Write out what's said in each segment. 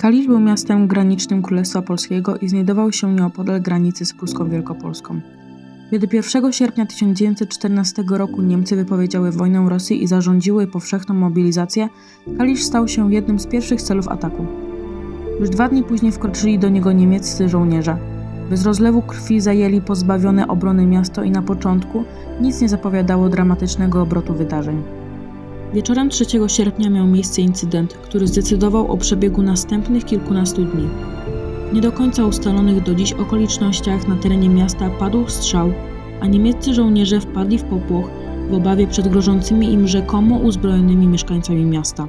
Kalisz był miastem granicznym Królestwa Polskiego i znajdował się nieopodal granicy z Pruską Wielkopolską. Kiedy 1 sierpnia 1914 roku Niemcy wypowiedziały wojnę Rosji i zarządziły powszechną mobilizację, Kalisz stał się jednym z pierwszych celów ataku. Już dwa dni później wkroczyli do niego niemieccy żołnierze. Bez rozlewu krwi zajęli pozbawione obrony miasto i na początku nic nie zapowiadało dramatycznego obrotu wydarzeń. Wieczorem 3 sierpnia miał miejsce incydent, który zdecydował o przebiegu następnych kilkunastu dni. W nie do końca ustalonych do dziś okolicznościach na terenie miasta padł strzał, a niemieccy żołnierze wpadli w popłoch w obawie przed grożącymi im rzekomo uzbrojonymi mieszkańcami miasta.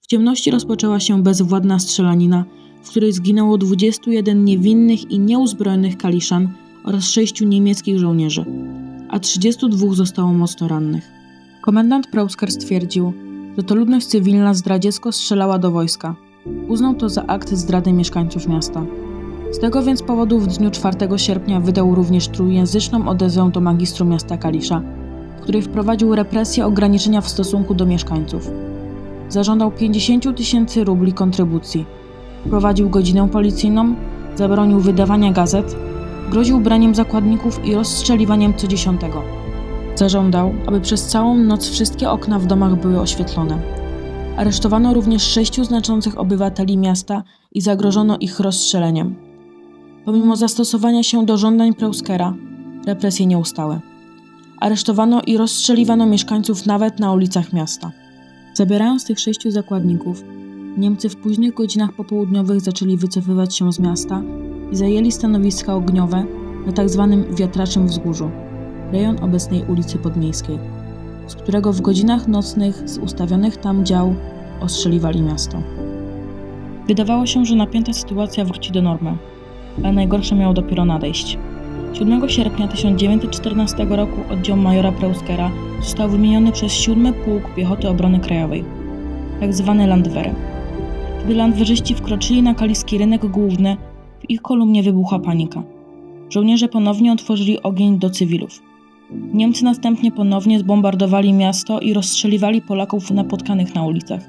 W ciemności rozpoczęła się bezwładna strzelanina, w której zginęło 21 niewinnych i nieuzbrojonych kaliszan oraz 6 niemieckich żołnierzy, a 32 zostało mocno rannych. Komendant Preusker stwierdził, że to ludność cywilna zdradziecko strzelała do wojska. Uznał to za akt zdrady mieszkańców miasta. Z tego więc powodu w dniu 4 sierpnia wydał również trójjęzyczną odezwę do magistru miasta Kalisza, w której wprowadził represje ograniczenia w stosunku do mieszkańców. Zażądał 50 tysięcy rubli kontrybucji. Prowadził godzinę policyjną, zabronił wydawania gazet, groził braniem zakładników i rozstrzeliwaniem co dziesiątego. Zażądał, aby przez całą noc wszystkie okna w domach były oświetlone. Aresztowano również sześciu znaczących obywateli miasta i zagrożono ich rozstrzeleniem. Pomimo zastosowania się do żądań Preuskera, represje nie ustały. Aresztowano i rozstrzeliwano mieszkańców nawet na ulicach miasta. Zabierając tych sześciu zakładników, Niemcy w późnych godzinach popołudniowych zaczęli wycofywać się z miasta i zajęli stanowiska ogniowe na tzw. wiatraczym wzgórzu, rejon obecnej ulicy Podmiejskiej, z którego w godzinach nocnych z ustawionych tam dział ostrzeliwali miasto. Wydawało się, że napięta sytuacja wróci do normy, ale najgorsze miało dopiero nadejść. 7 sierpnia 1914 roku oddział majora Preuskera został wymieniony przez 7 Pułk Piechoty Obrony Krajowej, tak zwany Landwehr. Gdy landwerzyści wkroczyli na kaliski rynek główny, w ich kolumnie wybuchła panika. Żołnierze ponownie otworzyli ogień do cywilów. Niemcy następnie ponownie zbombardowali miasto i rozstrzeliwali Polaków napotkanych na ulicach.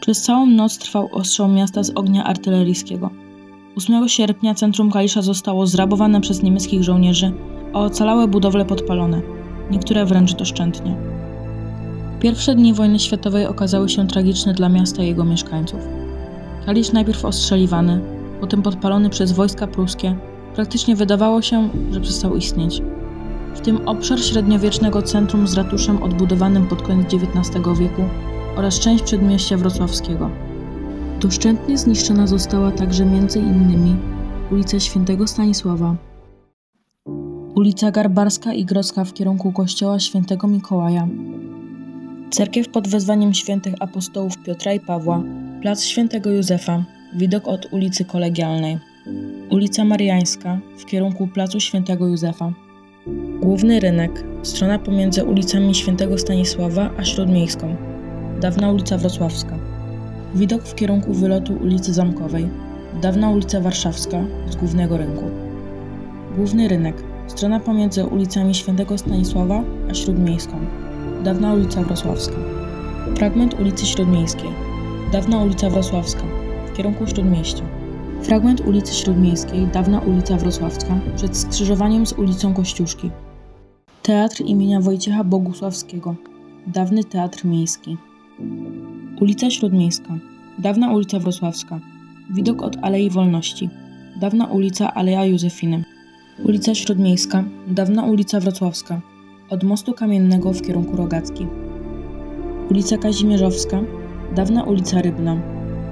Przez całą noc trwał ostrzał miasta z ognia artyleryjskiego. 8 sierpnia centrum Kalisza zostało zrabowane przez niemieckich żołnierzy, a ocalałe budowle podpalone, niektóre wręcz doszczętnie. Pierwsze dni wojny światowej okazały się tragiczne dla miasta i jego mieszkańców. Kalisz najpierw ostrzeliwany, potem podpalony przez wojska pruskie, praktycznie wydawało się, że przestał istnieć. W tym obszar średniowiecznego centrum z ratuszem odbudowanym pod koniec XIX wieku oraz część przedmieścia wrocławskiego. Doszczętnie zniszczona została także innymi ulica Świętego Stanisława, ulica Garbarska i Grodzka w kierunku kościoła Świętego Mikołaja, cerkiew pod wezwaniem świętych apostołów Piotra i Pawła, plac Świętego Józefa, widok od ulicy Kolegialnej, ulica Mariańska w kierunku placu Świętego Józefa, główny rynek, strona pomiędzy ulicami Świętego Stanisława a Śródmiejską, dawna ulica Wrocławska. Widok w kierunku wylotu ulicy Zamkowej, dawna ulica Warszawska z głównego rynku. Główny rynek, strona pomiędzy ulicami Świętego Stanisława a Śródmiejską, dawna ulica Wrocławska. Fragment ulicy Śródmiejskiej, dawna ulica Wrocławska w kierunku Śródmieścia. Fragment ulicy Śródmiejskiej, dawna ulica Wrocławska przed skrzyżowaniem z ulicą Kościuszki. Teatr imienia Wojciecha Bogusławskiego, dawny teatr miejski. Ulica Śródmiejska, dawna ulica Wrocławska, widok od Alei Wolności, dawna ulica Aleja Józefiny. Ulica Śródmiejska, dawna ulica Wrocławska, od mostu kamiennego w kierunku Rogacki. Ulica Kazimierzowska, dawna ulica Rybna,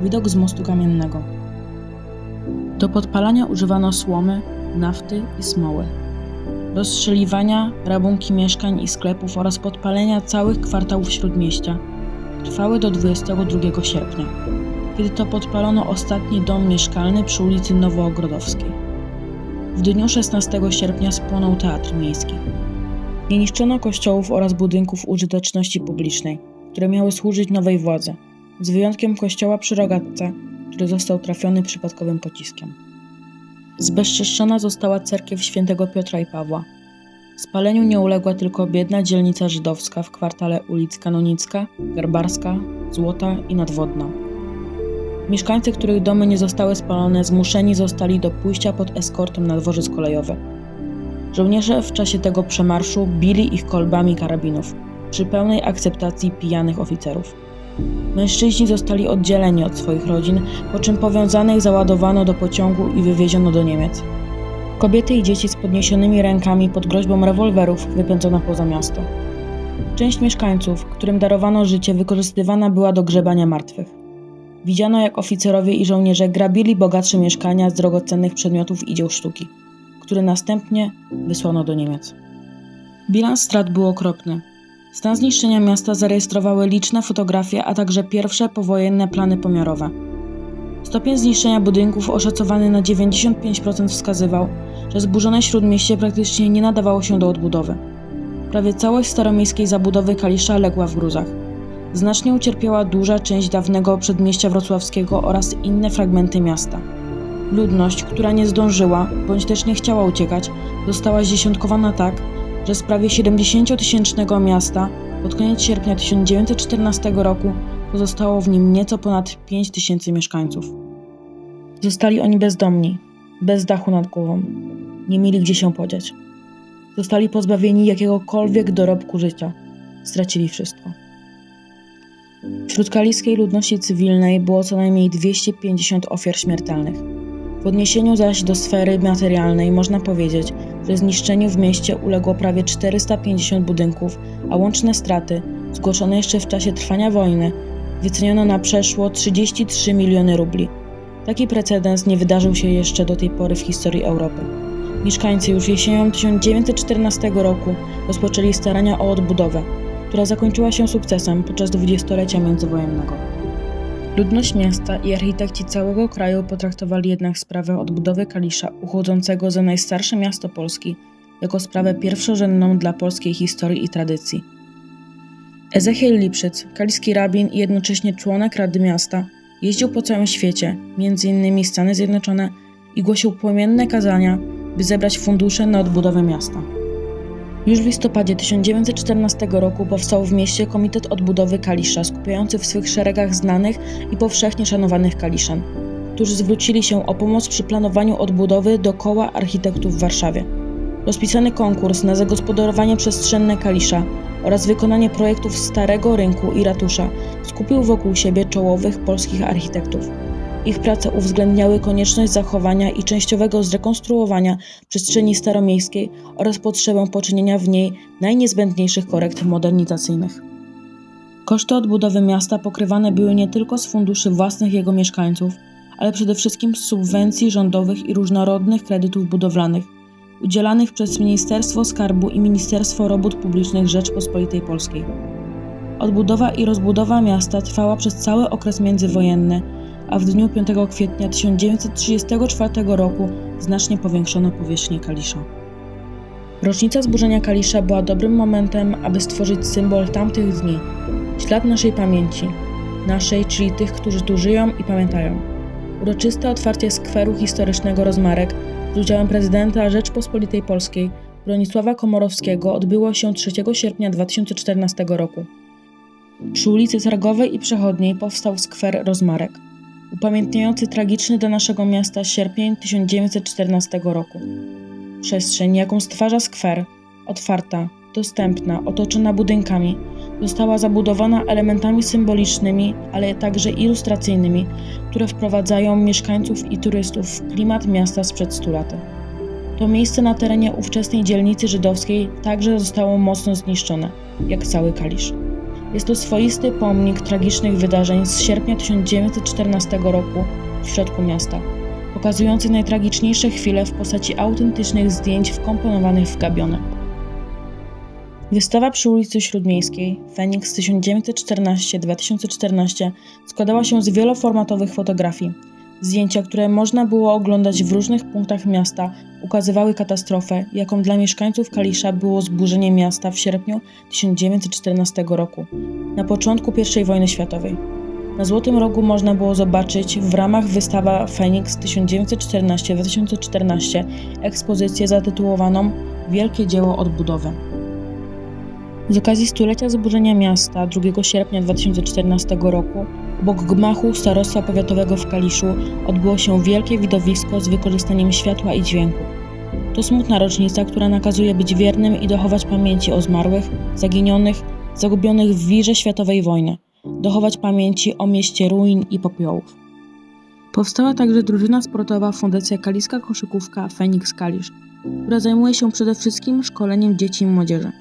widok z mostu kamiennego. Do podpalania używano słomy, nafty i smoły. Rozstrzeliwania, rabunki mieszkań i sklepów oraz podpalenia całych kwartałów śródmieścia – trwały do 22 sierpnia, kiedy to podpalono ostatni dom mieszkalny przy ulicy Nowoogrodowskiej. W dniu 16 sierpnia spłonął Teatr Miejski. Nie niszczono kościołów oraz budynków użyteczności publicznej, które miały służyć nowej władzy, z wyjątkiem kościoła przy Rogatce, który został trafiony przypadkowym pociskiem. Zbezczeszczona została cerkiew świętego Piotra i Pawła, Spaleniu nie uległa tylko biedna dzielnica żydowska w kwartale ulic Kanonicka, Garbarska, Złota i Nadwodna. Mieszkańcy, których domy nie zostały spalone, zmuszeni zostali do pójścia pod eskortą na dworzec kolejowy. Żołnierze w czasie tego przemarszu bili ich kolbami karabinów, przy pełnej akceptacji pijanych oficerów. Mężczyźni zostali oddzieleni od swoich rodzin, po czym powiązanych załadowano do pociągu i wywieziono do Niemiec. Kobiety i dzieci z podniesionymi rękami pod groźbą rewolwerów wypędzono poza miasto. Część mieszkańców, którym darowano życie, wykorzystywana była do grzebania martwych. Widziano, jak oficerowie i żołnierze grabili bogatsze mieszkania z drogocennych przedmiotów i dzieł sztuki, które następnie wysłano do Niemiec. Bilans strat był okropny. Stan zniszczenia miasta zarejestrowały liczne fotografie, a także pierwsze powojenne plany pomiarowe. Stopień zniszczenia budynków oszacowany na 95% wskazywał, że zburzone śródmieście praktycznie nie nadawało się do odbudowy. Prawie całość staromiejskiej zabudowy Kalisza legła w gruzach. Znacznie ucierpiała duża część dawnego przedmieścia wrocławskiego oraz inne fragmenty miasta. Ludność, która nie zdążyła, bądź też nie chciała uciekać, została zdziesiątkowana tak, że z prawie 70-tysięcznego miasta pod koniec sierpnia 1914 roku pozostało w nim nieco ponad 5 tysięcy mieszkańców. Zostali oni bezdomni, bez dachu nad głową. Nie mieli gdzie się podziać. Zostali pozbawieni jakiegokolwiek dorobku życia. Stracili wszystko. Wśród kaliskiej ludności cywilnej było co najmniej 250 ofiar śmiertelnych. W odniesieniu zaś do sfery materialnej można powiedzieć, że zniszczeniu w mieście uległo prawie 450 budynków, a łączne straty, zgłoszone jeszcze w czasie trwania wojny, wyceniono na przeszło 33 miliony rubli. Taki precedens nie wydarzył się jeszcze do tej pory w historii Europy. Mieszkańcy już jesienią 1914 roku rozpoczęli starania o odbudowę, która zakończyła się sukcesem podczas dwudziestolecia międzywojennego. Ludność miasta i architekci całego kraju potraktowali jednak sprawę odbudowy Kalisza, uchodzącego za najstarsze miasto Polski, jako sprawę pierwszorzędną dla polskiej historii i tradycji. Ezechiel Lipszyc, kaliski rabin i jednocześnie członek Rady Miasta, jeździł po całym świecie, m.in. Stany Zjednoczone, i głosił płomienne kazania, by zebrać fundusze na odbudowę miasta. Już w listopadzie 1914 roku powstał w mieście Komitet Odbudowy Kalisza, skupiający w swych szeregach znanych i powszechnie szanowanych kaliszan, którzy zwrócili się o pomoc przy planowaniu odbudowy do koła architektów w Warszawie. Rozpisany konkurs na zagospodarowanie przestrzenne Kalisza oraz wykonanie projektów Starego Rynku i Ratusza skupił wokół siebie czołowych polskich architektów. Ich prace uwzględniały konieczność zachowania i częściowego zrekonstruowania przestrzeni staromiejskiej oraz potrzebę poczynienia w niej najniezbędniejszych korekt modernizacyjnych. Koszty odbudowy miasta pokrywane były nie tylko z funduszy własnych jego mieszkańców, ale przede wszystkim z subwencji rządowych i różnorodnych kredytów budowlanych, udzielanych przez Ministerstwo Skarbu i Ministerstwo Robót Publicznych Rzeczpospolitej Polskiej. Odbudowa i rozbudowa miasta trwała przez cały okres międzywojenny, a w dniu 5 kwietnia 1934 roku znacznie powiększono powierzchnię Kalisza. Rocznica zburzenia Kalisza była dobrym momentem, aby stworzyć symbol tamtych dni, ślad naszej pamięci, naszej, czyli tych, którzy tu żyją i pamiętają. Uroczyste otwarcie skweru historycznego Rozmarek z udziałem prezydenta Rzeczpospolitej Polskiej Bronisława Komorowskiego odbyło się 3 sierpnia 2014 roku. Przy ulicy Targowej i Przechodniej powstał skwer Rozmarek upamiętniający tragiczny dla naszego miasta sierpień 1914 roku. Przestrzeń, jaką stwarza skwer, otwarta, dostępna, otoczona budynkami, została zabudowana elementami symbolicznymi, ale także ilustracyjnymi, które wprowadzają mieszkańców i turystów w klimat miasta sprzed stu lat. To miejsce na terenie ówczesnej dzielnicy żydowskiej także zostało mocno zniszczone, jak cały Kalisz. Jest to swoisty pomnik tragicznych wydarzeń z sierpnia 1914 roku w środku miasta, pokazujący najtragiczniejsze chwile w postaci autentycznych zdjęć wkomponowanych w gabione. Wystawa przy ulicy Śródmiejskiej Feniks 1914-2014 składała się z wieloformatowych fotografii, Zdjęcia, które można było oglądać w różnych punktach miasta, ukazywały katastrofę, jaką dla mieszkańców Kalisza było zburzenie miasta w sierpniu 1914 roku, na początku I wojny światowej. Na Złotym Rogu można było zobaczyć w ramach wystawa Phoenix 1914-2014 ekspozycję zatytułowaną Wielkie dzieło odbudowy. Z okazji stulecia zburzenia miasta 2 sierpnia 2014 roku Obok gmachu starostwa powiatowego w Kaliszu odbyło się wielkie widowisko z wykorzystaniem światła i dźwięku. To smutna rocznica, która nakazuje być wiernym i dochować pamięci o zmarłych, zaginionych, zagubionych w wirze światowej wojny, dochować pamięci o mieście ruin i popiołów. Powstała także drużyna sportowa Fundacja Kaliska Koszykówka Feniks Kalisz, która zajmuje się przede wszystkim szkoleniem dzieci i młodzieży.